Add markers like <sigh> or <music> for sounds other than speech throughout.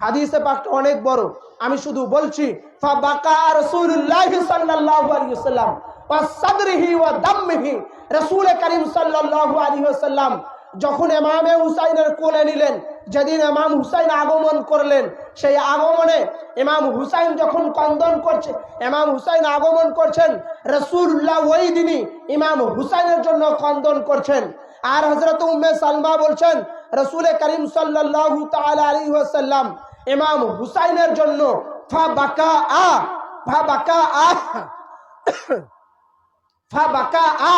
হাদিসে পাকটা অনেক বড়। আমি শুধু বলছি যখন ইমামে হুসাইনের কোলে নিলেন, যেদিন এমাম হুসাইন আগমন করলেন, সেই আগমনে এমাম হুসাইন যখন কন্দন করছে এমাম হুসাইন আগমন করছেন রসুল্লাহ ওই দিনই ইমাম হুসাইনের জন্য কন্দন করছেন। আর হজরত উম্মে সালমা বলছেন রসুল করিম সাল্লাল্লাহু তাআলা আলাইহি ওয়াসাল্লাম ইমাম হুসাইনের জন্য বাকা আ বাকা আ <coughs> ফাবাকা আ,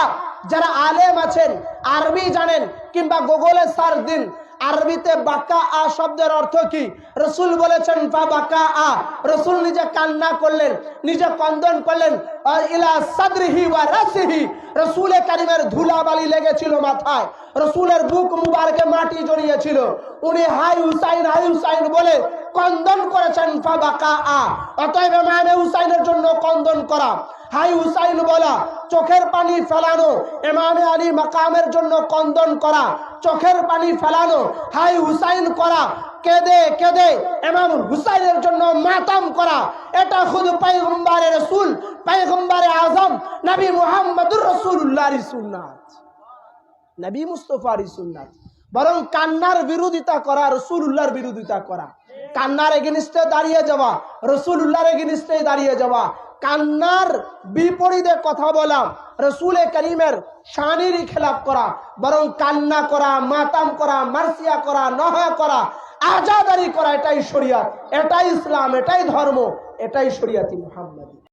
যারা আলেম আছেন, আরবি জানেন কিংবা গুগলে সার্চ দিন আরবিতে বাকা আ শব্দের অর্থ কি? রসুল বলেছেন বা বাকা আ। রসুল নিজে কান্না করলেন, নিজে কন্দন করলেন ইলা সাদরিহি ওয়া রাসিহি। রসুলে কারিমের ধুলাবালি লেগেছিল মাথায়, রসুলের বুক মুবারকে মাটি জড়িয়েছিল। উনি হাই হুসাইন হাই হুসাইন বলে কন্দন করেছেন ফাবাকা আ। অতএব ইমামে হুসাইনের জন্য কন্দন করা। হাই হুসাইন বলা, চোখের পানি ফেলানো। এমামে আলী মাকামের জন্য কন্দন করা। চোখের পানি ফেলানো। হাই হুসাইন করা। কেঁদে কেঁদে এমাম হুসাইনের জন্য মাতাম করা। এটা খুদ পাইগম্বারে রসুল পাইগম্বারে আজম, নবী মুহাম্মদুর রসুল্লাহ সুন্নাত। নবী মুস্তফার সুন্নাত। বরং কান্নার বিরোধিতা করা রসুল্লাহর বিরোধিতা করা। কান্নার এগেনিস্টে দাঁড়িয়ে যাওয়া রসুল রসুল্লাহর এগেনিস্টে দাঁড়িয়ে যাওয়া। কান্নার বিপরীতে কথা বলা, রসুলে করিমের শানিরই খেলাপ করা, বরং কান্না করা, মাতাম করা, মার্সিয়া করা, নহা করা, আজাদারি করা, এটাই শরিয়াত, এটাই ইসলাম, এটাই ধর্ম, এটাই শরিয়াতি মোহাম্মদ।